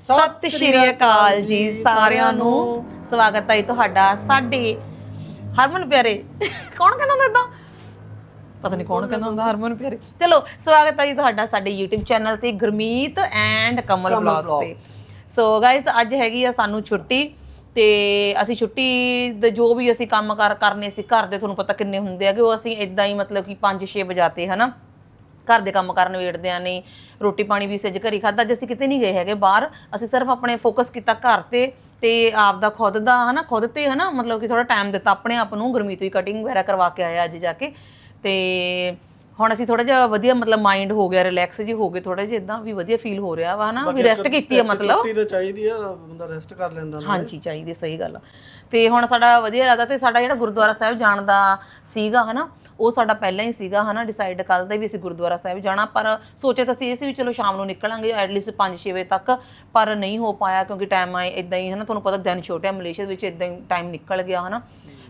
ਸਤਿ ਸ਼੍ਰੀ ਅਕਾਲ ਜੀ ਸਾਰਿਆਂ ਨੂੰ। ਸਵਾਗਤ ਹੈ ਤੁਹਾਡਾ ਸਾਡੇ ਹਰਮਨ ਪਿਆਰੇ। ਕੌਣ ਕਹਿੰਦਾ ਹੁੰਦਾ ਇਦਾਂ ਪਤਾ ਨਹੀਂ ਕੌਣ ਕਹਿੰਦਾ ਹੁੰਦਾ ਹਰਮਨ ਪਿਆਰੇ। ਚਲੋ ਸਵਾਗਤ ਹੈ ਜੀ ਤੁਹਾਡਾ ਸਾਡੇ YouTube ਚੈਨਲ ਤੇ ਗੁਰਮੀਤ ਐਂਡ ਕਮਲ ਵਲੌਗਸ ਤੇ। ਸੋ ਗਾਇਸ ਅੱਜ ਹੈਗੀ ਆ ਸਾਨੂੰ ਛੁੱਟੀ ਤੇ ਅਸੀਂ ਛੁੱਟੀ ਦੇ ਜੋ ਵੀ ਅਸੀਂ ਕੰਮ ਕਾਰ ਕਰਨੇ ਸੀ ਘਰ ਦੇ ਤੁਹਾਨੂੰ ਪਤਾ ਕਿੰਨੇ ਹੁੰਦੇ ਆ ਕਿ ਉਹ ਅਸੀਂ ਇਦਾਂ ਹੀ ਮਤਲਬ ਕਿ 5-6 ਵਜਾਤੇ ਹਨਾ? ਘਰ ਦੇ ਕੰਮ ਕਰਨ ਵੇੜਦਿਆਂ ਨਹੀਂ ਰੋਟੀ ਪਾਣੀ ਵੀ ਸੱਜ ਘਰੀ ਖਾਦਾ ਜੇ ਅਸੀਂ ਕਿਤੇ ਨਹੀਂ ਗਏ ਹੈਗੇ ਬਾਹਰ ਅਸੀਂ ਸਿਰਫ ਆਪਣੇ ਫੋਕਸ ਕੀਤਾ ਘਰ ਤੇ ਤੇ ਆਪ ਦਾ ਖੁਦ ਦਾ ਹਨਾ ਖੁਦ ਤੇ ਹਨਾ ਮਤਲਬ ਕਿ ਥੋੜਾ ਟਾਈਮ ਦਿੱਤਾ ਆਪਣੇ ਆਪ ਨੂੰ ਗੁਰਮੀਤ ਵੀ ਕਟਿੰਗ ਵਗੈਰਾ ਕਰਵਾ ਕੇ ਆਇਆ ਅੱਜ ਜਾ ਕੇ ਤੇ ਹੁਣ ਅਸੀਂ ਥੋੜਾ ਜਿਹਾ ਵਧੀਆ ਮਤਲਬ ਮਾਈਂਡ ਹੋ ਗਿਆ ਰਿਲੈਕਸ ਜੀ ਹੋ ਗਏ ਥੋੜਾ ਜਿਹਾ ਇਦਾਂ ਵੀ ਵਧੀਆ ਫੀਲ ਹੋ ਰਿਹਾ ਵਾ ਹਨਾ ਵੀ ਰੈਸਟ ਕੀਤੀ ਆ ਮਤਲਬ। ਛੁੱਟੀ ਤਾਂ ਚਾਹੀਦੀ ਆ ਬੰਦਾ ਰੈਸਟ ਕਰ ਲੈਂਦਾ ਨਾ। ਹਾਂਜੀ ਚਾਹੀਦੀ ਸਹੀ ਗੱਲ ਆ। ਤੇ ਹੁਣ ਸਾਡਾ ਵਧੀਆ ਲੱਗਦਾ ਤੇ ਸਾਡਾ ਜਿਹੜਾ ਗੁਰਦੁਆਰਾ ਸਾਹਿਬ ਜਾਣ ਦਾ ਸੀਗਾ ਹਨਾ ਉਹ ਸਾਡਾ ਪਹਿਲਾਂ ਹੀ ਸੀਗਾ, ਹਨਾ ਡਿਸਾਈਡ ਕੱਲ ਦਾ ਵੀ ਅਸੀਂ ਗੁਰਦੁਆਰਾ ਸਾਹਿਬ ਜਾਣਾ, ਪਰ ਸੋਚਿਆ ਤਾਂ ਸੀ ਇਹ ਸੀ ਵੀ ਚਲੋ ਸ਼ਾਮ ਨੂੰ ਨਿਕਲਾਂਗੇ ਐਟਲੀਸਟ 5-6 ਵਜੇ ਤੱਕ, ਪਰ ਨਹੀਂ ਹੋ ਪਾਇਆ ਕਿਉਂਕਿ ਟਾਈਮ ਆਏ ਇਦਾਂ ਹੀ, ਹਨਾ, ਤੁਹਾਨੂੰ ਪਤਾ ਦਿਨ ਛੋਟੇ ਆ, ਮਲੇਸ਼ੀਆ ਵਿੱਚ ਇਦਾਂ ਹੀ ਟਾਈਮ ਨਿਕਲ ਗਿਆ, ਹਨਾ।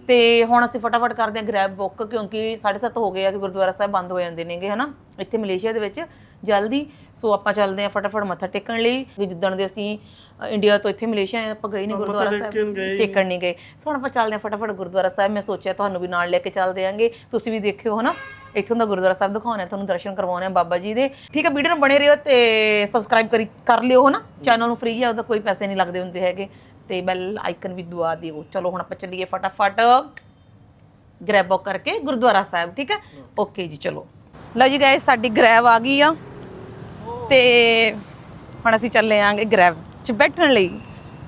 ਤੇ ਹੁਣ ਅਸੀਂ ਫਟਾਫਟ ਕਰਦੇ ਹਾਂ ਗ੍ਰੈਬ ਬੁੱਕ ਕਿਉਂਕਿ 7:30 ਹੋ ਗਏ ਆ ਕਿ ਗੁਰਦੁਆਰਾ ਸਾਹਿਬ ਬੰਦ ਹੋ ਜਾਂਦੇ ਨੇਗੇ, ਹਨਾ, ਇੱਥੇ ਮਲੇਸ਼ੀਆ ਦੇ ਵਿੱਚ। ਜਲਦੀ। ਸੋ ਆਪਾਂ ਚੱਲਦੇ ਹਾਂ ਫਟਾਫਟ ਮੱਥਾ ਟੇਕਣ ਲਈ ਕਿ ਜਿੱਦਣ ਦੇ ਅਸੀਂ ਅ, ਇੰਡੀਆ ਤੋਂ ਇੱਥੇ ਮਲੇਸ਼ੀਆ ਆਏ, ਆਪਾਂ ਗਏ ਨਹੀਂ ਗੁਰਦੁਆਰਾ ਸਾਹਿਬ ਟੇਕਣ ਨਹੀਂ ਗਏ। ਸੋ ਹੁਣ ਆਪਾਂ ਚੱਲਦੇ ਹਾਂ ਫਟਾਫਟ ਗੁਰਦੁਆਰਾ ਸਾਹਿਬ। ਮੈਂ ਸੋਚਿਆ ਤੁਹਾਨੂੰ ਵੀ ਨਾਲ ਲੈ ਕੇ ਚੱਲਦੇ ਆਂਗੇ। ਤੁਸੀਂ ਵੀ ਦੇਖਿਓ ਹਨਾ? ਇੱਥੋਂ ਦਾ ਗੁਰਦੁਆਰਾ ਸਾਹਿਬ ਦਿਖਾਉਣਾ ਤੁਹਾਨੂੰ ਦਰਸ਼ਨ ਕਰਵਾਉਣੇ ਆ ਬਾਬਾ ਜੀ ਦੇ। ਠੀਕ ਹੈ ਵੀਡੀਓ ਨੂੰ ਬਣੇ ਰਹੋ ਤੇ ਸਬਸਕ੍ਰਾਈਬ ਕਰੀ ਕਰ ਲਿਓ ਹਨਾ? ਚੈਨਲ ਨੂੰ ਫ੍ਰੀ ਆ ਉਹਦਾ ਕੋਈ ਪੈਸੇ ਨਹੀਂ ਲੱਗਦੇ ਹੁੰਦੇ ਹੈਗੇ। ਤੇ ਬੈਲ ਆਈਕਨ ਵੀ ਦਬਾ ਦਿਓ। ਚਲੋ ਹੁਣ ਆਪਾਂ ਚੱਲੀਏ ਫਟਾਫਟ। ਗ੍ਰੈਬ ਕਰਕੇ ਗੁਰਦੁਆਰਾ ਸਾਹਿਬ ਠੀਕ ਹੈ? ਓਕੇ ਜੀ ਚਲੋ। ਲਓ ਜੀ ਗਾਇਸ ਸਾਡੀ ਗ੍ਰੈਬ ਆ ਗਈ ਆ। ਤੇ ਹੁਣ ਅਸੀਂ ਚੱਲੇ ਆਂਗੇ ਗ੍ਰੈਬ 'ਚ ਬੈਠਣ ਲਈ।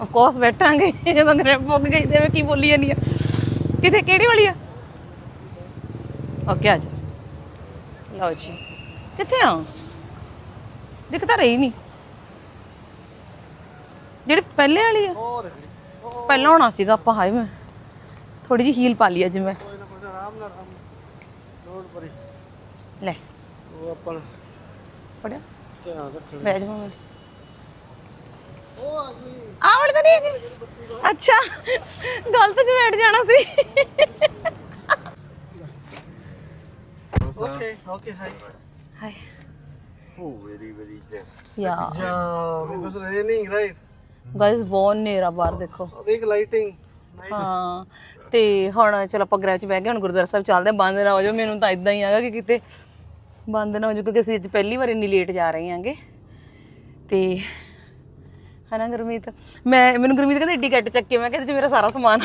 ਆਫ ਕੋਰਸ ਬੈਠਾਂਗੇ ਜਦੋਂ ਗ੍ਰੈਬ ਬੁੱਕ ਗਈ ਤੇ ਕੀ ਬੋਲੀ ਜਾਨੀ ਆ। ਕਿੱਥੇ ਕਿਹੜੀ ਵਾਲੀ ਆ? ਓਕੇ ਆ ਜਾ। ਲਓ ਜੀ। ਕਿੱਥੇ ਆ? ਦਿਖ ਤਾਂ ਰਹੀ ਨਹੀਂ ਜਿਹੜੀ ਪਹਿਲੇ ਵਾਲੀ ਆ। ਪਹਿਲਾਂ ਹੋਣਾ ਸੀਗਾ ਆਪਾਂ ਹਾਏ ਮੈਂ। ਥੋੜੀ ਜਿਹੀ ਹੀਲ ਪਾ ਲਈ ਅੱਜ ਮੈਂ। ਕੋਈ ਨਾ ਕੋਈ ਆਰਾਮ ਨਾਲ ਆਰਾਮ ਨਾਲ। ਲੋੜ ਪਰੀ ਲੈ। ਉਹ ਆਪਾਂ ਪੜਿਆ ਧਿਆਨ ਰੱਖਣਾ। ਬੈਠ ਜਾ ਮੈਂ ਉਹ ਆ ਗਈ। ਆਵੜ ਤਾਂ ਨਹੀਂ ਹੈਗੀ? ਅੱਛਾ ਗਲਤ ਚ ਬੈਠ ਜਾਣਾ ਸੀ। ਓਕੇ ਓਕੇ ਹਾਈ ਹਾਏ ਓ ਵੈਰੀ ਵੈਰੀ ਜੈਸ ਯਾ ਯਾ ਬਿਕਾਜ਼ ਰੇਨਿੰਗ ਰਾਈਟ ਗਾਇਸ ਬਹੁਤ ਨੇਰਾ ਬਾਹਰ ਦੇਖੋ। ਦੇਖ ਲਾਈਟਿੰਗ ਹਾਂ ਤੇ ਹੁਣ ਚਲ ਆਪਾਂ ਗ੍ਰਹਿ ਚ ਬਹਿ ਗਏ ਹੁਣ ਗੁਰਦੁਆਰਾ ਸਾਹਿਬ ਚੱਲਦੇ ਹਾਂ ਬੰਦ ਨਾ ਹੋ ਜਾਓ ਮੈਨੂੰ ਤਾਂ ਇਦਾਂ ਹੀ ਆਗਾ ਕਿ ਕਿਤੇ ਬੰਦ ਨਾ ਹੋ ਜਾਓ ਕਿਉਂਕਿ ਅਸੀਂ ਅੱਜ ਪਹਿਲੀ ਵਾਰ ਇੰਨੀ ਲੇਟ ਜਾ ਰਹੇ ਹਾਂਗੇ। ਤੇ ਹਨਾ ਗੁਰਮੀਤ? ਮੈਂ ਮੈਨੂੰ ਗੁਰਮੀਤ ਕਹਿੰਦਾ ਏਡੀ ਕੱਟ ਚੱਕੇ ਮੈਂ ਕਹਿੰਦਾ ਚ ਮੇਰਾ ਸਾਰਾ ਸਮਾਨ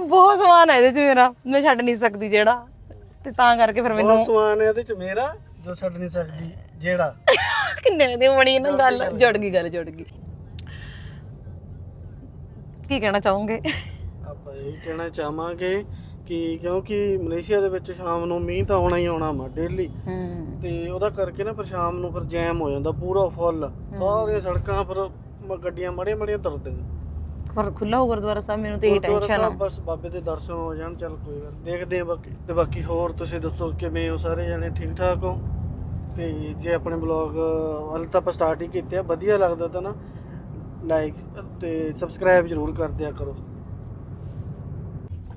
ਬਹੁਤ ਸਮਾਨ ਹੈ ਇਹਦੇ ਚ ਮੇਰਾ ਮੈਂ ਛੱਡ ਨਹੀਂ ਸਕਦੀ ਜਿਹੜਾ। ਤੇ ਤਾਂ ਕਰਕੇ ਫਿਰ ਮੈਨੂੰ ਉਹ ਸਮਾਨ ਹੈ ਇਹਦੇ ਚ ਮੇਰਾ ਜੋ ਛੱਡ ਨਹੀਂ ਸਕਦੀ ਜਿਹੜਾ। ਕਿੰਨੇ ਦੀ ਬਣੀ ਨਾ ਗੱਲ ਜੁੜ ਗਈ ਗੱਲ ਜੁੜ ਗਈ। ਕੀ ਕਹਿਣਾ ਚਾਹੋਗੇ? ਆਪਾਂ ਇਹ ਕਹਿਣਾ ਚਾਹਾਂਗੇ ਕਿ ਕਿਉਂਕਿ ਮਲੇਸ਼ੀਆ ਦੇ ਵਿੱਚ ਸ਼ਾਮ ਨੂੰ ਮੀਂਹ ਤਾਂ ਆਉਣਾ ਹੀ ਆਉਣਾ ਵਾ ਡੇਲੀ ਹੂੰ। ਤੇ ਉਹਦਾ ਕਰਕੇ ਨਾ ਫਿਰ ਸ਼ਾਮ ਨੂੰ ਫਿਰ ਜੈਮ ਹੋ ਜਾਂਦਾ ਪੂਰਾ ਫੁੱਲ ਸਾਰੀਆਂ ਸੜਕਾਂ ਫਿਰ ਮ- ਗੱਡੀਆਂ ਮੜੀਆਂ ਮੜੀਆਂ ਤੁਰਦੀਆਂ ਪਰ ਖੁੱਲਾ ਹੋ ਗੁਰਦੁਆਰਾ ਸਾਹਿਬ ਮੈਨੂੰ ਤੇ ਇਹ ਗੁਰਦੁਆਰਾ ਟੈਨਸ਼ਨ ਆ। ਸਾਹਿਬ ਬਸ ਬਾਬੇ ਦੇ ਦਰਸ਼ਨ ਹੋ ਜਾਣ ਚੱਲ ਕੋਈ ਗੱਲ ਦੇਖਦੇ ਆ ਬਾਕੀ। ਤੇ ਬਾਕੀ ਹੋਰ ਤੁਸੀਂ ਦੱਸੋ ਕਿਵੇਂ ਹੋ ਸਾਰੇ ਜਣੇ ਠੀਕ ਠਾਕ ਹੋ? ਤੇ ਜੇ ਆਪਣੇ ਬਲੌਗ ਹਾਲੇ ਤਾਂ ਆਪਾਂ ਸਟਾਰਟ ਹੀ ਕੀਤੇ ਆ ਵਧੀਆ ਲੱਗਦਾ ਤਾਂ ਨਾ ਲਾਈਕ ਤੇ ਸਬਸਕ੍ਰਾਈਬ ਜ਼ਰੂਰ ਕਰ ਦਿਆ ਕਰੋ।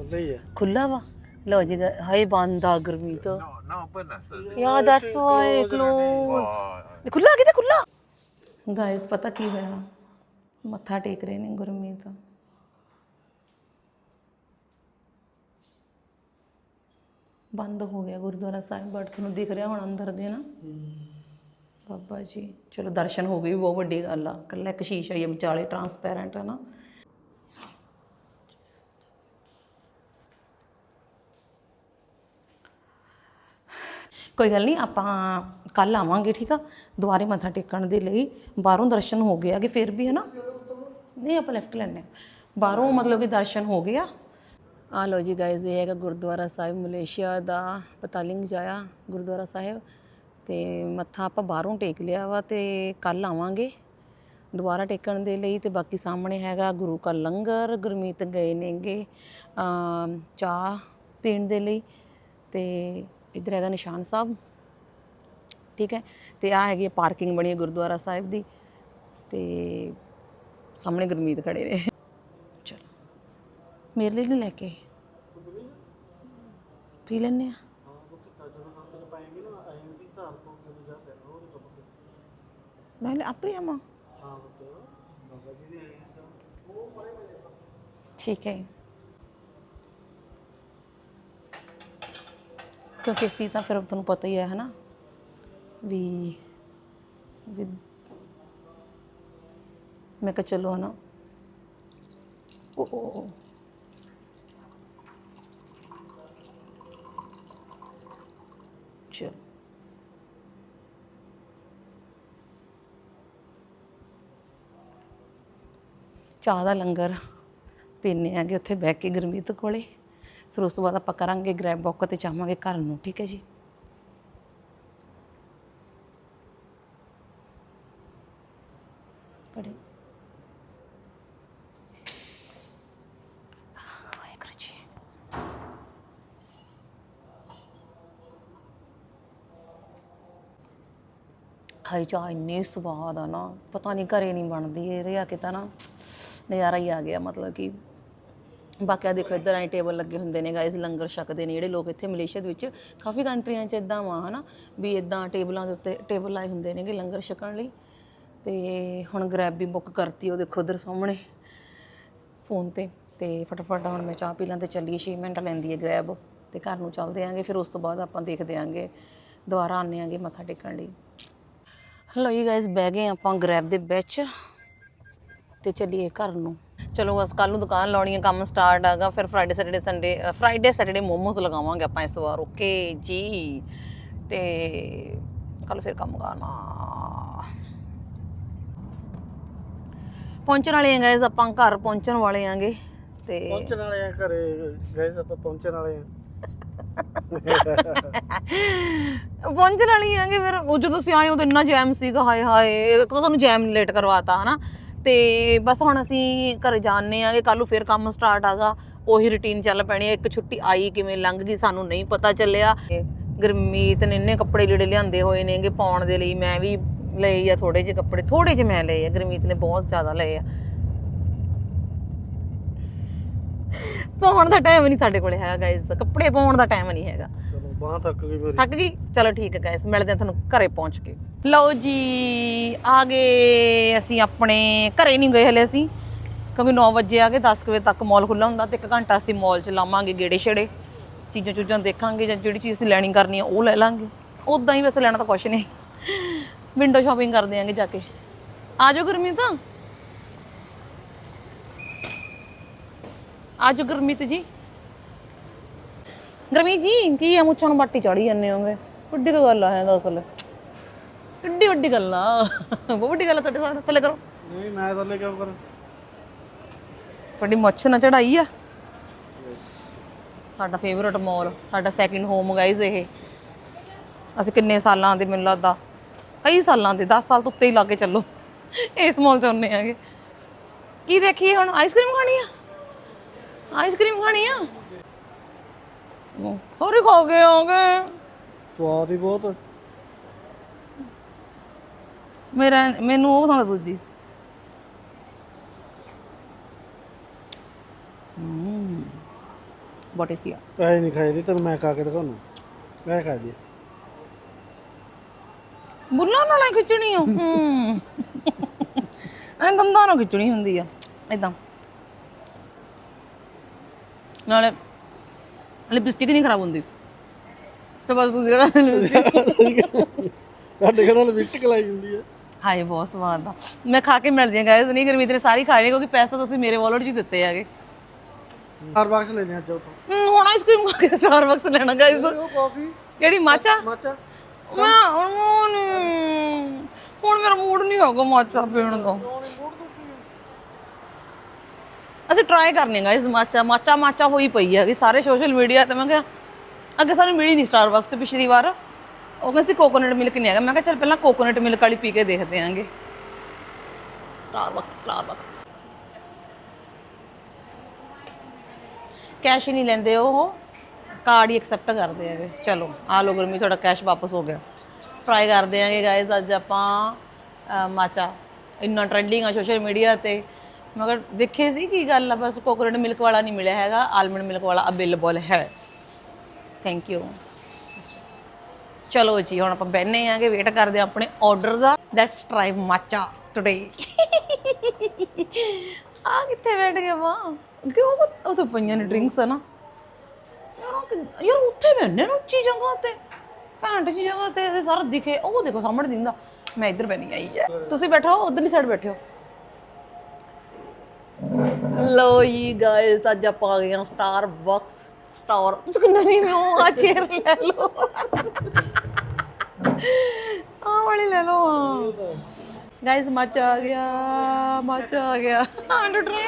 ਖੁੱਲ੍ਹਾ ਹੀ ਹੈ ਖੁੱਲਾ ਵਾ? ਲੋ ਜੀ ਹਾਏ ਬੰਦਾ ਗਰਮੀ ਤੋਂ। No open ah. Yeah that's why close ਖੁੱਲਾ ਕਿਤੇ ਖੁੱਲਾ ਗਾਇਸ ਪਤਾ ਕੀ ਹੋਇਆ ਮੱਥਾ ਟੇਕ ਰਹੇ ਨੇ ਗੁਰਮੀਤ ਬੰਦ ਹੋ ਗਿਆ ਗੁਰਦੁਆਰਾ ਸਾਹਿਬ ਬਟ ਤੁਹਾਨੂੰ ਦਿਖ ਰਿਹਾ ਹੁਣ ਅੰਦਰ ਦੇ ਨਾ? ਬਾਬਾ ਜੀ ਚਲੋ ਦਰਸ਼ਨ ਹੋ ਗਏ ਵੀ ਬਹੁਤ ਵੱਡੀ ਗੱਲ ਆ। ਕੱਲਾ ਇੱਕ ਸ਼ੀਸ਼ਾ ਹੀ ਆ ਵਿਚਾਲੇ ਟਰਾਂਸਪੈਰੈਂਟ ਹੈ ਨਾ। ਕੋਈ ਗੱਲ ਨਹੀਂ, ਆਪਾਂ ਕੱਲ ਆਵਾਂਗੇ, ਠੀਕ ਆ? ਦੁਬਾਰੇ ਮੱਥਾ ਟੇਕਣ ਦੇ ਲਈ ਬਾਹਰੋਂ ਦਰਸ਼ਨ ਹੋ ਗਿਆ ਕਿ ਫਿਰ ਵੀ ਹੈ ਨਾ ਨਹੀਂ, ਆਪਾਂ ਲੈਫਟ ਲੈਣੇ ਆ। ਬਾਹਰੋਂ ਮਤਲਬ ਕਿ ਦਰਸ਼ਨ ਹੋ ਗਿਆ ਆ। ਲੋ ਜੀ ਗਾਇਜ਼ ਇਹ ਹੈਗਾ ਗੁਰਦੁਆਰਾ ਸਾਹਿਬ ਮਲੇਸ਼ੀਆ ਦਾ ਪਤਾਲਿੰਗ ਜਾਇਆ, ਗੁਰਦੁਆਰਾ ਸਾਹਿਬ। ਤੇ ਮੱਥਾ ਆਪਾਂ ਬਾਹਰੋਂ ਟੇਕ ਲਿਆ ਵਾ ਤੇ ਕੱਲ ਆਵਾਂਗੇ। ਦੁਬਾਰਾ ਟੇਕਣ ਦੇ ਲਈ ਤੇ ਬਾਕੀ ਸਾਹਮਣੇ ਹੈਗਾ ਗੁਰੂ ਕਾ ਲੰਗਰ, ਗੁਰਮੀਤ ਗਏ ਨੇਗੇ ਚਾਹ ਪੀਣ ਦੇ ਲਈ। ਤੇ ਇੱਧਰ ਹੈਗਾ ਨਿਸ਼ਾਨ ਸਾਹਿਬ ਠੀਕ ਹੈ? ਤੇ ਆ ਹੈਗੀ ਪਾਰਕਿੰਗ ਬਣੀ ਹੈ ਗੁਰਦੁਆਰਾ ਸਾਹਿਬ ਦੀ ਤੇ ਸਾਹਮਣੇ ਗੁਰਮੀਤ ਖੜੇ ਨੇ। ਚਲੋ ਮੇਰੇ ਲਈ ਨਹੀਂ ਲੈ ਕੇ ਪੀ ਲੈਣੇ ਆ ਪਾਏਗੀ ਨਾ ਆਏਗੀ ਧਾਰ ਤੋਂ ਜਾ ਮੈਂ ਆਪੇ ਆਵਾਂ। ਹਾਂ ਪੁੱਤ ਬਾਬਾ ਜੀ ਦੇ ਆਏ ਤਾਂ ਉਹ ਪਰੇ ਪਏ ਆ। ਠੀਕ ਹੈ। ਕਿਉਂਕਿ ਅਸੀਂ ਤਾਂ ਫਿਰ ਤੁਹਾਨੂੰ ਪਤਾ ਹੀ ਹੈ ਹਨਾ? ਵੀ ਵੀ ਮੈਂ ਕਿਹਾ ਚਲੋ ਹਨਾ? ਉਹ ਉਹ। ਚਲੋ। ਚਾਹ ਦਾ ਲੰਗਰ ਪੀਨੇ ਆਗੇ ਉੱਥੇ ਬਹਿ ਕੇ ਗੁਰਮੀਤ ਕੋਲੇ। ਫਿਰ ਉਸ ਤੋਂ ਬਾਅਦ ਆਪਾਂ ਕਰਾਂਗੇ ਗ੍ਰੈਬ ਬੁੱਕ ਤੇ ਜਾਵਾਂਗੇ ਘਰ ਨੂੰ, ਠੀਕ ਹੈ ਜੀ? ਪੜੇ ਵਾਹਿਗੁਰੂ ਜੀ। ਹਾਈ ਚਾਹ ਇੰਨੀ ਸਵਾਦ ਆ ਨਾ, ਪਤਾ ਨਹੀਂ ਘਰੇ ਨਹੀਂ ਬਣਦੀ ਇਹ ਰਿਆ ਕੇ ਤਾਂ ਨਾ ਨਜ਼ਾਰਾ ਹੀ ਆ ਗਿਆ, ਮਤਲਬ ਕਿ ਬਾਕੀ ਆਹ ਦੇਖੋ ਇੱਧਰ ਆਏ ਟੇਬਲ ਲੱਗੇ ਹੁੰਦੇ ਨੇ ਗਾਇਸ ਲੰਗਰ ਛਕਦੇ ਨੇ, ਜਿਹੜੇ ਲੋਕ ਇੱਥੇ ਮਲੇਸ਼ੀਆ ਦੇ ਵਿੱਚ ਕਾਫੀ ਕੰਟਰੀਆਂ 'ਚ ਇਦਾਂ ਵਾ, ਹਨਾ, ਵੀ ਇਦਾਂ ਟੇਬਲਾਂ ਦੇ ਉੱਤੇ ਟੇਬਲ ਲਾਏ ਹੁੰਦੇ ਨੇਗੇ ਲੰਗਰ ਛਕਣ ਲਈ। ਤੇ ਹੁਣ ਗ੍ਰੈਬ ਵੀ ਬੁੱਕ ਕਰਤੀ ਉਹ ਦੇਖੋ ਉਧਰ ਸਾਹਮਣੇ ਫੋਨ ਤੇ ਤੇ ਫਟਾਫਟ ਹੁਣ ਮੈਂ ਚਾਹ ਪੀ ਲਾਂ ਤੇ ਚੱਲੀਏ 6 ਮਿੰਟ ਲੈਂਦੀ ਹੈ ਗ੍ਰੈਬ ਤੇ ਘਰ ਨੂੰ ਚੱਲਦੇ ਆਂਗੇ ਫਿਰ ਉਸ ਤੋਂ ਬਾਅਦ ਆਪਾਂ ਦੇਖਦੇ ਆਂਗੇ ਦੁਬਾਰਾ ਆਉਂਦੇ ਆਂਗੇ ਮੱਥਾ ਟੇਕਣ ਲਈ। ਹਲੋ ਜੀ ਗਾਇਸ ਬਹਿ ਗਏ ਆਪਾਂ ਗ੍ਰੈਬ ਦੇ ਵਿੱਚ, ਤੇ ਚੱਲੀਏ ਘਰ ਨੂੰ। ਚਲੋ ਬਸ ਕੱਲ ਨੂੰ ਦੁਕਾਨ ਲਾਉਣੀ ਹੈ ਕੰਮ ਸਟਾਰਟ ਆਗਾ ਫਿਰ Friday Saturday Sunday Friday Saturday momos ਲਗਾਵਾਂਗੇ ਆਪਾਂ ਇਸ ਵਾਰ ਓਕੇ ਜੀ? ਤੇ ਕੱਲ ਫਿਰ ਕੰਮ ਕਰਨਾ। ਪਹੁੰਚਣ ਵਾਲੇ ਆ ਗਾਇਸ ਆਪਾਂ ਘਰ ਪਹੁੰਚਣ ਵਾਲੇ ਆਂਗੇ ਤੇ ਪਹੁੰਚਣ ਵਾਲੇ ਆ ਘਰੇ ਗਏ ਆਪਾਂ ਪਹੁੰਚਣ ਵਾਲੇ ਆ ਪਹੁੰਚਣ ਵਾਲੀ ਆਂਗੇ ਫਿਰ ਉਹ ਜਦੋਂ ਅਸੀਂ ਆਏ ਉਦੋਂ ਇੰਨਾ ਜੈਮ ਸੀਗਾ ਹਾਏ ਹਾਏ ਇੱਕ ਤਾਂ ਸਾਨੂੰ ਜੈਮ ਲੇਟ ਕਰਵਾਤਾ ਹਨਾ? ਤੇ ਬਸ ਹੁਣ ਅਸੀਂ ਘਰ ਜਾਣੇ ਆਂਗੇ ਕੱਲ ਨੂੰ ਫਿਰ ਕੰਮ ਸਟਾਰਟ ਆਗਾ, ਉਹੀ ਰੁਟੀਨ ਚੱਲ ਪੈਣੀ ਹੈ ਇੱਕ ਛੁੱਟੀ ਆਈ ਕਿਵੇਂ ਲੰਘ ਗਈ ਸਾਨੂੰ ਨਹੀਂ ਪਤਾ ਚੱਲਿਆ। ਤੇ ਗੁਰਮੀਤ ਨੇ ਇੰਨੇ ਕੱਪੜੇ ਲੀੜੇ ਲਿਆਂਦੇ ਹੋਏ ਨੇਗੇ ਪਾਉਣ ਦੇ ਲਈ ਮੈਂ ਵੀ ਲਏ ਆ ਥੋੜੇ ਜਿਹੇ ਕੱਪੜੇ ਥੋੜੇ ਜਿਹੇ ਮੈਂ ਲਏ ਆ, ਗੁਰਮੀਤ ਨੇ ਬਹੁਤ ਜ਼ਿਆਦਾ ਲਏ ਆ। ਪਾਉਣ ਦਾ ਟਾਈਮ ਨਹੀਂ ਸਾਡੇ ਕੋਲੇ ਹੈਗਾ ਗਾਇਸ ਕੱਪੜੇ ਪਾਉਣ ਦਾ ਟਾਈਮ ਨਹੀਂ ਹੈਗਾ। ਬਾਹ ਤੱਕ ਗਈ ਮੇਰੀ। ਥੱਕ ਗਈ? ਚਲੋ ਠੀਕ ਹੈ ਗਾਇਸ ਮਿਲਦੇ ਹਾਂ ਤੁਹਾਨੂੰ ਘਰੇ ਪਹੁੰਚ ਕੇ। ਲਓ ਜੀ, ਆ ਗਏ ਅਸੀਂ ਆਪਣੇ, ਘਰੇ ਨਹੀਂ ਗਏ ਹਲੇ ਅਸੀਂ। ਕਿਉਂਕਿ 9 ਵਜੇ ਆ ਗਏ 10 ਵਜੇ ਤੱਕ ਮਾਲ ਖੁੱਲਾ ਹੁੰਦਾ ਤੇ 1 ਘੰਟਾ ਅਸੀਂ ਮਾਲ ਚ ਲਾਵਾਂਗੇ ਗੇੜੇ ਛੇੜੇ ਚੀਜ਼ਾਂ ਚੂਜ਼ਾਂ ਦੇਖਾਂਗੇ ਜਾਂ ਜਿਹੜੀ ਚੀਜ਼ ਅਸੀਂ ਲੈਣੀ ਕਰਨੀ ਆ, ਉਹ ਲੈ ਲਾਂਗੇ। ਉਦਾਂ ਹੀ ਵੈਸੇ ਲੈਣਾ ਤਾਂ ਕੁਛ ਨਹੀਂ। ਵਿੰਡੋ ਸ਼ਾਪਿੰਗ ਕਰਦੇ ਆਂਗੇ ਜਾ ਕੇ। ਆ ਜਾਓ ਗੁਰਮੀਤ। ਆ ਜਾਓ ਗੁਰਮੀਤ ਜੀ। ਗਰਮੀ ਜੀ ਕੀ ਆ ਮੁੱਛਾਂ ਨੂੰ ਬਾਟੀ ਚੜੀ ਜਾਂਦੇ ਹੋਗੇ ਵੱਡੀ ਕੁ ਗੱਲ ਆ ਹੈ ਦਰਅਸਲ ਕਿੱਡੀ ਵੱਡੀ ਗੱਲ ਆ। ਬਹੁਤ ਵੱਡੀ ਗੱਲ ਆ ਤੁਹਾਡੇ ਸਾਹਮਣੇ ਥੱਲੇ ਕਰੋ। ਨਹੀਂ ਮੈਂ ਥੱਲੇ ਕਿਉਂ ਕਰਾਂ? ਤੁਹਾਡੀ ਮੁੱਛ ਨਾ ਚੜਾਈ ਆ। ਸਾਡਾ ਫੇਵਰਟ ਮਾਲ ਸਾਡਾ ਸੈਕਿੰਡ ਹੋਮ ਗਾਈਜ਼ ਇਹ। ਅਸੀਂ ਕਿੰਨੇ ਸਾਲਾਂ ਦੇ ਮੈਨੂੰ ਲੱਗਦਾ। ਕਈ ਸਾਲਾਂ ਦੇ 10 ਸਾਲ ਤੋਂ ਉੱਤੇ ਹੀ ਲਾ ਕੇ ਚੱਲੋ। ਇਸ ਮਾਲ ਚ ਹੁੰਨੇ ਆਗੇ। ਕੀ ਦੇਖੀਏ ਹੁਣ? ਆਈਸਕ੍ਰੀਮ ਖਾਣੀ ਆ? ਆਈਸਕ੍ਰੀਮ ਖਾਣੀ ਆ? ਸੌਰੀ ਖਾ ਗਏ ਹੋਗੇ ਸਵਾਦ ਹੀ ਬਹੁਤ। ਮੇਰਾ ਮੈਨੂੰ ਉਹ ਪਸੰਦ ਆ ਦੂਜੀ। ਹਮ ਬਹੁਤ ਟੇਸਟੀ ਆ। ਐ ਨਹੀਂ ਖਾਈ ਦੀ ਤੈਨੂੰ ਮੈਂ ਖਾ ਕੇ ਦਿਖਾਉਣਾ। ਮੈਂ ਖਾ ਦੀ ਬੁੱਲਾ ਨਾਲ ਹੀ ਖਿੱਚਣੀ ਆ। ਹੂੰ। ਐਂ ਦੰਦਾਂ ਨਾਲ ਖਿੱਚਣੀ ਹੁੰਦੀ ਆ। ਇਦਾਂ ਨਾਲੇ ਲਿਪਸਟਿਕ ਨਹੀਂ ਖਰਾਬ ਹੁੰਦੀ। ਤੇ ਬਸ ਤੂੰ ਜਿਹੜਾ lipstick- ਸਾਡੇ ਘਰਾਂ ਵਿੱਚ ਕਲਾਈ ਹੁੰਦੀ ਹੈ। ਹਾਏ ਬਹੁਤ ਸਵਾਦ ਆ। ਮੈਂ ਖਾ ਕੇ ਮਿਲਦੀ ਆ ਗਾਇਸ ਨਹੀਂ ਗਰਮੀ ਤੇ ਸਾਰੀ ਖਾ ਲਈ ਕਿਉਂਕਿ ਪੈਸੇ ਤੁਸੀਂ ਮੇਰੇ ਵਾਲਟ 'ਚ ਹੀ ਦਿੱਤੇ ਹੈਗੇ। ਹਰ ਬਾਕਸ ਲੈ ਲਿਆ ਅੱਜ ਉਥੋਂ। ਹੁਣ ਆਈਸਕ੍ਰੀਮ ਖਾ ਕੇ ਸਟਾਰਬਕਸ ਲੈਣਾ ਗਾਇਸ ਉਹ ਕਾਫੀ ਕਿਹੜੀ ਮਾਚਾ ਮਾਚਾ ਮੈਂ ਨੀ- ਹੁਣ ਮੇਰਾ ਮੂਡ ਨਹੀਂ ਹੋਗਾ ਮਾਚਾ ਪੀਣ ਦਾ। ਅਸੀਂ ਟਰਾਈ ਕਰਨੇ ਗਾਇਸ ਮਾਚਾ ਮਾਚਾ ਮਾਚਾ ਹੋਈ ਪਈ ਹੈਗੀ ਸਾਰੇ ਸੋਸ਼ਲ ਮੀਡੀਆ ਤੇ ਮੈਂ ਕਿਹਾ, ਅੱਗੇ ਸਾਨੂੰ ਮਿਲੀ ਨਹੀਂ ਸਟਾਰਬਕਸ ਤੇ ਪਿਛਲੀ ਵਾਰ। ਉਹ ਕਹਿੰਦੇ ਸੀ ਕੋਕੋਨਟ ਮਿਲਕ ਨਹੀਂ ਹੈਗਾ। ਮੈਂ ਕਿਹਾ ਚੱਲ ਪਹਿਲਾਂ ਕੋਕੋਨਟ ਮਿਲਕ ਵਾਲੀ ਪੀ ਕੇ ਦੇਖਦੇ ਆਂਗੇ। ਸਟਾਰਬਕਸ ਸਟਾਰਬਕਸ ਕੈਸ਼ ਹੀ ਨਹੀਂ ਲੈਂਦੇ ਉਹ। ਕਾਰਡ ਹੀ ਐਕਸੈਪਟ ਕਰਦੇ ਹੈਗੇ। ਚਲੋ ਆ ਲੋ ਗਰਮੀ ਤੁਹਾਡਾ ਕੈਸ਼ ਵਾਪਸ ਹੋ ਗਿਆ। ਟਰਾਈ ਕਰਦੇ ਆਂਗੇ ਗਾਇਸ ਅੱਜ ਆਪਾਂ ਮਾਚਾ। ਇੰਨਾ ਟ੍ਰੈਂਡਿੰਗ ਆ ਸੋਸ਼ਲ ਮੀਡੀਆ ਤੇ। ਮਗਰ ਦੇਖੇ ਸੀ ਕੀ ਗੱਲ ਆ, ਬਸ ਕੋਕੋਨਟ ਮਿਲਕ ਵਾਲਾ ਨਹੀਂ ਮਿਲਿਆ ਹੈਗਾ, ਆਲਮੰਡ ਮਿਲਕ ਵਾਲਾ ਅਵੇਲੇਬਲ ਹੈ। ਥੈਂਕ ਯੂ ਚਲੋ ਜੀ, ਹੁਣ ਆਪਾਂ ਬੈਠਨੇ ਆਂਗੇ ਵੇਟ ਕਰਦੇ ਆਂ ਆਪਣੇ ਆਰਡਰ ਦਾ। ਲੈਟਸ ਟਰਾਈ ਮਾਚਾ ਟੁਡੇ ਆ ਕਿੱਥੇ ਬੈਠ ਗਏ ਵਾ? ਕਿਉਂ? ਉਹ ਤਾਂ ਪਈਆਂ ਨੇ ਡਰਿੰਕਸ ਹੈ ਨਾ। ਯਾਰ ਯਾਰ, ਉੱਥੇ ਬੈਠਨੇ ਨਾ ਉੱਚੀ ਜਗ੍ਹਾ ਤੇ। ਘੰਟ ਜੀ ਜਗ੍ਹਾ ਤੇ ਸਾਰਾ ਦਿਖੇ। ਉਹ ਦੇਖੋ ਸਾਹਮਣੇ ਦਿਖਦਾ। ਮੈਂ ਇੱਧਰ ਬੈਣੀ ਆਈ ਹੈ। ਤੁਸੀਂ ਬੈਠੋ, ਉਧਰਲੀ ਸਾਈਡ ਬੈਠਿਓ ਲੋ ਜੀ ਗਾਇਸ ਅੱਜ ਆਪਾਂ ਆ ਗਏ ਹਾਂ ਸਟਾਰ ਬਕਸ ਸਟਾਰ ਤੁਸੀਂ ਕਿੰਨਾ ਨਹੀਂ ਮੈਂ ਉਹ ਆ ਚੇਅਰ ਲੈ ਲਓ। ਆ ਵਾਲੀ ਲੈ ਲਓ ਗਾਇਸ ਮੱਚ ਆ ਗਿਆ ਮੱਚ ਆ ਗਿਆ। ਮੈਨੂੰ ਡਰੇ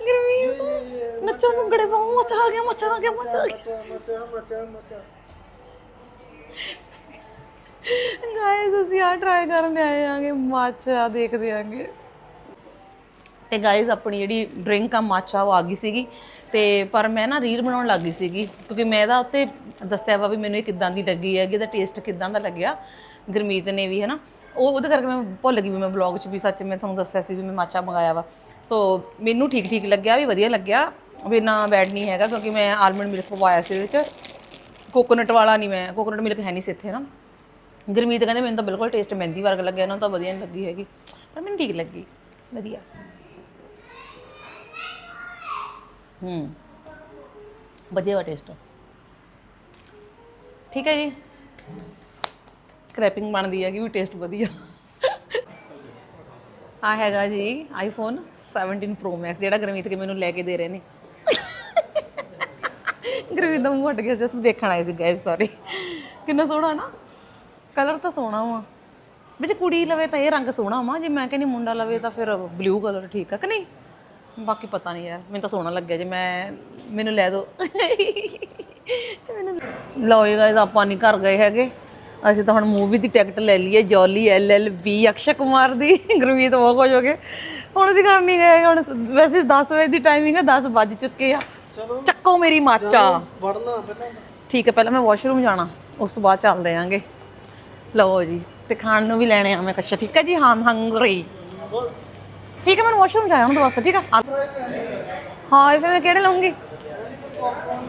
ਗਰਮੀ ਨੱਚੋ ਮੁੰਗੜੇ ਪਾਉ ਮੱਚ ਆ ਗਿਆ ਮੱਚ ਆ ਗਿਆ ਮੱਚ ਆ ਗਿਆ ਮਚਾ ਮਚਾ ਮਚਾ ਗਾਇਸ ਅਸੀਂ ਆ ਟਰਾਈ ਕਰਨ ਆਏ ਆਂਗੇ ਮਾਚਾ ਦੇਖਦੇ ਆਂਗੇ। ਤੇ ਗਾਇਸ ਆਪਣੀ ਜਿਹੜੀ ਡਰਿੰਕ ਆ ਮਾਚਾ ਉਹ ਆ ਗਈ ਸੀਗੀ। ਤੇ ਪਰ ਮੈਂ ਨਾ ਰੀਲ ਬਣਾਉਣ ਲੱਗ ਗਈ ਸੀਗੀ, ਕਿਉਂਕਿ ਮੈਂ ਇਹਦਾ ਉੱਤੇ ਦੱਸਿਆ ਵਾ ਵੀ ਮੈਨੂੰ ਇਹ ਕਿੱਦਾਂ ਦੀ ਲੱਗੀ ਹੈਗੀ, ਇਹਦਾ ਟੇਸਟ ਕਿੱਦਾਂ ਦਾ ਲੱਗਿਆ, ਗੁਰਮੀਤ ਨੇ ਵੀ, ਹਨਾ। ਉਹ, ਉਹਦੇ ਕਰਕੇ ਮੈਂ ਭੁੱਲ ਗਈ ਵੀ ਮੈਂ ਬਲੌਗ 'ਚ ਵੀ ਸੱਚ ਮੈਂ ਤੁਹਾਨੂੰ ਦੱਸਿਆ ਸੀ ਵੀ ਮੈਂ ਮਾਚਾ ਮੰਗਾਇਆ ਵਾ। ਸੋ ਮੈਨੂੰ ਠੀਕ ਠੀਕ ਲੱਗਿਆ, ਵੀ ਵਧੀਆ ਲੱਗਿਆ। ਵੀ ਨਾ ਬੈਡ ਨਹੀਂ ਹੈਗਾ, ਕਿਉਂਕਿ ਮੈਂ ਆਲਮੰਡ ਮਿਲਕ ਪਵਾਇਆ ਸੀ ਇਹਦੇ 'ਚ। ਕੋਕੋਨਟ ਵਾਲਾ ਨਹੀਂ ਮੈਂ ਕੋਕੋਨਟ ਮਿਲਕ ਹੈ ਨਹੀਂ ਸੀ ਇੱਥੇ ਨਾ ਗੁਰਮੀਤ ਕਹਿੰਦੇ ਮੈਨੂੰ ਤਾਂ ਬਿਲਕੁਲ ਟੇਸਟ ਮਹਿੰਦੀ ਵਰਗਾ ਲੱਗਿਆ, ਉਹਨਾਂ ਨੂੰ ਤਾਂ ਵਧੀਆ ਨਹੀਂ ਲੱਗੀ ਹੈਗੀ। ਪਰ ਮੈਨੂੰ ਠੀਕ ਲੱਗੀ, ਵਧੀਆ। ਹੂੰ। ਵਧੀਆ ਵਾ ਟੇਸਟ ਠੀਕ ਹੈ ਜੀ। ਕ੍ਰੈਪਿੰਗ ਬਣਦੀ ਹੈਗੀ ਵੀ ਟੇਸਟ ਵਧੀਆ। ਆ ਹੈਗਾ ਜੀ ਆਈਫੋਨ 17 Pro Max ਜਿਹੜਾ ਗੁਰਮੀਤ ਕੇ ਮੈਨੂੰ ਲੈ ਕੇ ਦੇ ਰਹੇ ਨੇ। ਗੁਰਮੀਤ ਦਾ ਮੂੰਹ ਹਟ ਗਿਆ ਜਸਟ ਦੇਖਣ ਆਏ ਸੀ ਗਾਇਸ ਸੌਰੀ ਕਿੰਨਾ ਸੋਹਣਾ ਨਾ। ਕਲਰ ਤਾਂ ਸੋਹਣਾ ਵਾ। ਵਿੱਚ ਕੁੜੀ ਲਵੇ ਤਾਂ ਇਹ ਰੰਗ ਸੋਹਣਾ ਵਾ ਜੇ ਮੈਂ ਕਹਿੰਦੀ ਮੁੰਡਾ ਲਵੇ ਤਾਂ ਫਿਰ ਬਲੂ ਕਲਰ ਠੀਕ ਆ ਕਿ ਨਹੀਂ? ਬਾਕੀ ਪਤਾ ਨਹੀਂ ਯਾਰ ਮੈਨੂੰ ਤਾਂ ਸੋਹਣਾ ਲੱਗਿਆ ਜੇ ਮੈਂ ਮੈਨੂੰ ਲੈ ਦਿਓ ਮੈਨੂੰ ਲਓ ਜੀ ਗਾਇਸ ਆਪਾਂ ਨਹੀਂ ਘਰ ਗਏ ਹੈਗੇ। ਅਸੀਂ ਤਾਂ ਹੁਣ ਮੂਵੀ ਦੀ ਟਿਕਟ ਲੈ ਲਈ Jolly L L B Akshay Kumar ਦੀ ਗੁਰਮੀਤ ਬਹੁਤ ਖੁਸ਼ ਹੋ ਗਏ। ਹੁਣ ਅਸੀਂ ਘਰ ਨਹੀਂ ਗਏ ਹੁਣ ਵੈਸੇ 10 ਵਜੇ ਦੀ ਟਾਈਮਿੰਗ ਹੈ 10 ਵੱਜ ਚੁੱਕੇ ਆ। ਚੱਕੋ ਮੇਰੀ ਮਾਚਾ। ਵੜਨਾ ਪਹਿਲਾਂ। ਠੀਕ ਹੈ ਪਹਿਲਾਂ ਮੈਂ ਵਾਸ਼ਰੂਮ ਜਾਣਾ ਉਸ ਤੋਂ ਬਾਅਦ ਚੱਲਦੇ ਆਂਗੇ। ਲਓ ਜੀ ਤੇ ਖਾਣ ਨੂੰ ਵੀ ਲੈਣੇ ਆ ਮੈਂ ਕੱਛਾ ਠੀਕ ਹੈ ਜੀ ਹਾਂ ਹੰਗਰੀ ਠੀਕ ਹੈ, ਮੈਨੂੰ ਵਾਸ਼ਰੂਮ ਜਾਇਆ ਹੁਣ ਬਸ ਠੀਕ ਹੈ ਹਾਂ, ਇਹ ਮੈਂ ਕਿਹੜੇ ਲਾਉਂਗੀ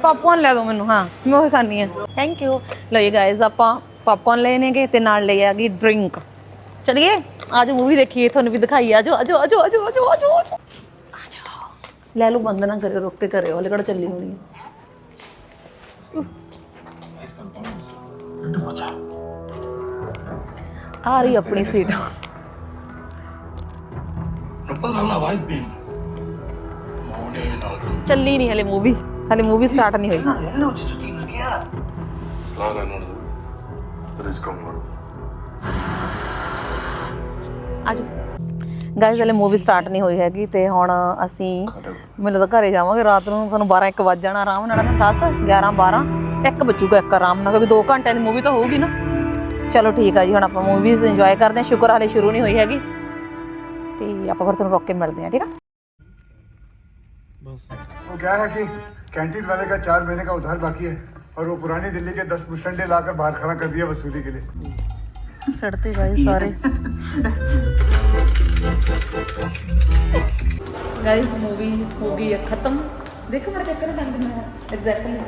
ਪਾਪਕੌਰਨ ਲੈ ਦਿਓ ਮੈਨੂੰ, ਹਾਂ, ਮੈਂ ਉਹ ਖਾਣੀ ਹੈ। ਥੈਂਕ ਯੂ ਲਓ ਜੀ ਗਾਇਜ਼ ਆਪਾਂ ਪਾਪਕੌਰਨ ਲਏ ਤੇ ਨਾਲ ਲਈ ਆ ਡਰਿੰਕ ਚਲਿਏ ਅੱਜ ਮੂਵੀ ਦੇਖੀਏ, ਤੁਹਾਨੂੰ ਵੀ ਦਿਖਾਈ ਆਜੋ ਆਜੋ ਆਜੋ ਆਜੋ ਆਜੋ ਆਜੋ ਆਜੋ। ਲੈ ਲਓ, ਬੰਦ ਨਾ ਕਰਿਓ, ਰੁੱਕ ਕੇ ਕਰਿਓ, ਹਲੇ ਕਿਹੜਾ ਚੱਲੀ ਹੋਣੀ ਆ ਰਹੀ ਆਪਣੀ seat No parla la vibe. Mone no. ਚੱਲੀ ਨਹੀਂ ਹਲੇ ਮੂਵੀ ਹਲੇ ਮੂਵੀ ਸਟਾਰਟ ਨਹੀਂ ਹੋਈ ಎಲ್ಲ ಜೊತೆ ನಾನು ನೋಡಿದೆ ರಿಸ್ಕೊಂಡ್ ನೋಡಿದೆ ਅੱਜ ਗਾਇਸ ਹਲੇ ਮੂਵੀ ਸਟਾਰਟ ਨਹੀਂ ਹੋਈ ਹੈਗੀ ਤੇ ਹੁਣ ਅਸੀਂ ਮੈਨੂੰ ਤਾਂ ਘਰੇ ਜਾਵਾਂਗੇ ਰਾਤ ਨੂੰ ਤੁਹਾਨੂੰ 12 1 ਵੱਜ ਜਾਣਾ ਆਰਾਮ ਨਾਲ ਨਾ 10 11 12 1 ਵੱਜੂਗਾ ਇੱਕ ਆਰਾਮ ਨਾਲ ਕਿਉਂਕਿ 2 ਘੰਟਿਆਂ ਦੀ ਮੂਵੀ ਤਾਂ ਹੋਊਗੀ ਨਾ ਚਲੋ ਠੀਕ ਆ ਜੀ ਹੁਣ ਆਪਾਂ ਮੂਵੀਜ਼ ਇੰਜੋਏ ਕਰਦੇ ਹਾਂ ਸ਼ੁਕਰ ਹਲੇ ਸ਼ੁਰੂ ਨਹੀਂ ਹੋਈ ਹੈਗੀ ਤੇ ਆਪਾਂ ਫਿਰ ਤੁਹਾਨੂੰ ਰੋਕ ਕੇ ਮਿਲਦੇ ਹਾਂ ਠੀਕ ਆ वो क्या है कि कैंटीन वाले का चार महीने का उधार बाकी है और वो पुरानी दिल्ली के दस मुस्टंडे लाकर बाहर खड़ा कर दिया वसूली के लिए ਸੜਤੇ ਗਾਇਸ ਸਾਰੇ ਗਾਇਸ ਮੂਵੀ ਹੋ ਗਈ ਹੈ ਖਤਮ ਦੇਖੋ ਮੇਰਾ ਚੱਕਰ ਹੈ ਟਾਈਮ ਕਿੰਨਾ ਹੈ ਐਗਜ਼ੈਕਟਲੀ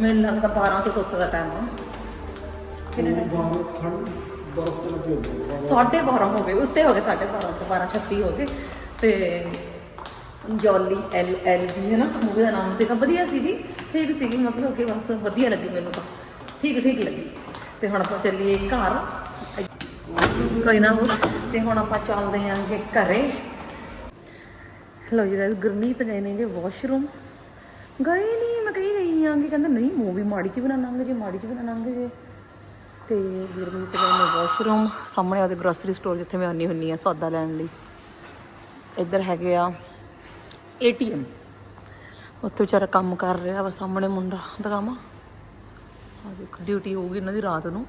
ਮੈਨੂੰ ਲੱਗਦਾ 12 ਤੋਂ ਉੱਤੇ ਦਾ ਟਾਈਮ ਹੈ ਕਿੰਨਾ time? ਸਾਢੇ 12 ਹੋ ਗਏ ਉੱਤੇ ਹੋ ਗਏ ਸਾਢੇ 12 ਤੋਂ 12 36 ਹੋ ਗਏ। ਤੇ ਜੋਲੀ ਐਲ ਐਲ ਵੀ ਹੈ ਨਾ ਮੂਵੀ ਦਾ ਨਾਮ ਸੀਗਾ ਵਧੀਆ ਸੀਗੀ ਠੀਕ ਸੀਗੀ ਮਤਲਬ ਕਿ ਬਸ ਵਧੀਆ ਲੱਗੀ ਮੈਨੂੰ ਤਾਂ। ਠੀਕ ਠੀਕ ਲੱਗੀ। ਤੇ ਹੁਣ ਆਪਾਂ ਚੱਲੀਏ ਘਰ। ਕੋਈ ਨਾ ਹੋ ਤੇ ਹੁਣ ਆਪਾਂ ਚੱਲਦੇ ਆਂਗੇ ਘਰੇ। ਲਓ ਜੀ guys, ਗੁਰਮੀਤ ਗਏ ਨੇਗੇ ਵਾਸ਼ਰੂਮ ਗਏ ਨਹੀਂ ਮੈਂ ਕਹੀ ਗਈ ਆਂਗੀ ਕਹਿੰਦਾ ਨਹੀਂ ਮੂਵੀ ਮਾੜੀ ਚ ਵੀ ਜੇ ਮਾੜੀ ਚ ਵੀ ਜੇ। ਤੇ ਗੁਰਮੀਤ ਗਏ ਵਾਸ਼ਰੂਮ ਸਾਹਮਣੇ ਉਹਦੇ ਗਰੋਸਰੀ ਸਟੋਰ ਜਿੱਥੇ ਮੈਂ ਆਉਂਦੀ ਹੁੰਨੀ ਆ ਸੌਦਾ ਲੈਣ ਲਈ। ਇੱਧਰ ਹੈਗੇ ਆ ਏਟੀਐਮ ਉੱਥੇ ਵਿਚਾਰਾ ਕੰਮ ਕਰ ਰਿਹਾ ਵਾ ਸਾਹਮਣੇ ਮੁੰਡਾ, ਦਿਖਾਵਾਂ। ਆ ਦੇਖ ਡਿਊਟੀ ਹੋਊਗੀ ਇਹਨਾਂ ਦੀ ਰਾਤ ਨੂੰ।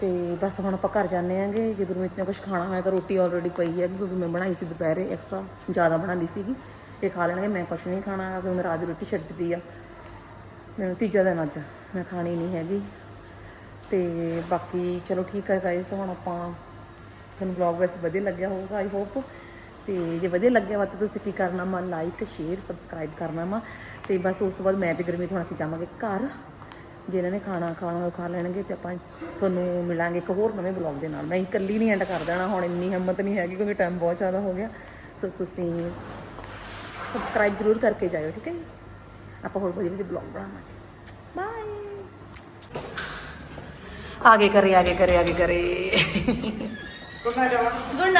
ਤੇ ਬਸ ਹੁਣ ਆਪਾਂ ਘਰ ਜਾਂਦੇ ਆਂਗੇ ਜੇ ਗੁਰਮੀਤ ਨੇ ਕੁਝ ਖਾਣਾ ਹੋਇਆ ਤਾਂ ਰੋਟੀ ਆਲਰੇਡੀ ਪਈ ਹੈ ਕਿਉਂਕਿ ਮੈਂ ਬਣਾਈ ਸੀ ਦੁਪਹਿਰੇ ਐਕਸਟਰਾ ਜ਼ਿਆਦਾ ਬਣਾ ਲਈ ਸੀਗੀ। ਇਹ ਖਾ ਲੈਣਗੇ, ਮੈਂ ਕੁਝ ਨਹੀਂ ਖਾਣਾ, ਕਿਉਂਕਿ ਮੈਂ ਰਾਤ ਦੀ ਰੋਟੀ ਛੱਡ ਦਿੱਤੀ ਆ। ਮੈਨੂੰ ਤੀਜਾ ਦਿਨ ਅੱਜ। ਮੈਂ ਖਾਣੀ ਨਹੀਂ ਹੈਗੀ। ਤੇ ਬਾਕੀ ਚਲੋ ਠੀਕ ਹੈ ਗਾਇਸ ਹੁਣ ਆਪਾਂ ਤੁਹਾਨੂੰ ਵਲੌਗ ਵੈਸੇ ਵਧੀਆ ਲੱਗਿਆ ਹੋਊਗਾ ਆਈ ਹੋਪ ਤੇ ਜੇ ਵਧੀਆ ਲੱਗਿਆ ਵਾ ਤਾਂ ਤੁਸੀਂ ਕੀ ਕਰਨਾ ਮਾ ਲਾਈਕ ਸ਼ੇਅਰ ਸਬਸਕ੍ਰਾਈਬ ਕਰਨਾ ਵਾ। ਤੇ ਬਸ ਉਸ ਤੋਂ ਬਾਅਦ ਮੈਂ ਤੇ ਗਰਮੀ ਥੋੜਾ ਅਸੀਂ ਜਾਵਾਂਗੇ ਘਰ। ਜੇ ਇਹਨਾਂ ਨੇ ਖਾਣਾ ਖਾਣਾ ਖਾ ਲੈਣਗੇ ਤੇ ਆਪਾਂ ਤੁਹਾਨੂੰ ਮਿਲਾਂਗੇ ਇੱਕ ਹੋਰ ਨਵੇਂ ਵਲੌਗ ਦੇ ਨਾਲ। ਮੈਂ ਇਕੱਲੀ ਨਹੀਂ ਐਂਡ ਕਰ ਦੇਣਾ, ਹੁਣ ਇੰਨੀ ਹਿੰਮਤ ਨਹੀਂ ਹੈਗੀ ਕਿਉਂਕਿ ਟਾਈਮ ਬਹੁਤ ਜ਼ਿਆਦਾ ਹੋ ਗਿਆ। ਸੋ ਤੁਸੀਂ ਸਬਸਕ੍ਰਾਈਬ ਜ਼ਰੂਰ ਕਰਕੇ ਜਾਇਓ, ਠੀਕ ਹੈ ਆਪਾਂ ਹੋਰ ਵਧੀਆ ਵਧੀਆ ਬਲੌਗ ਬਣਾਵਾਂਗੇ। ਬਾਏ ਆਗੇ ਕਰੇ ਆਗੇ ਕਰੇ ਆਗੇ ਕਰੇ ਗੁੱਡ ਨਾਈਟ ਗੁੱਡ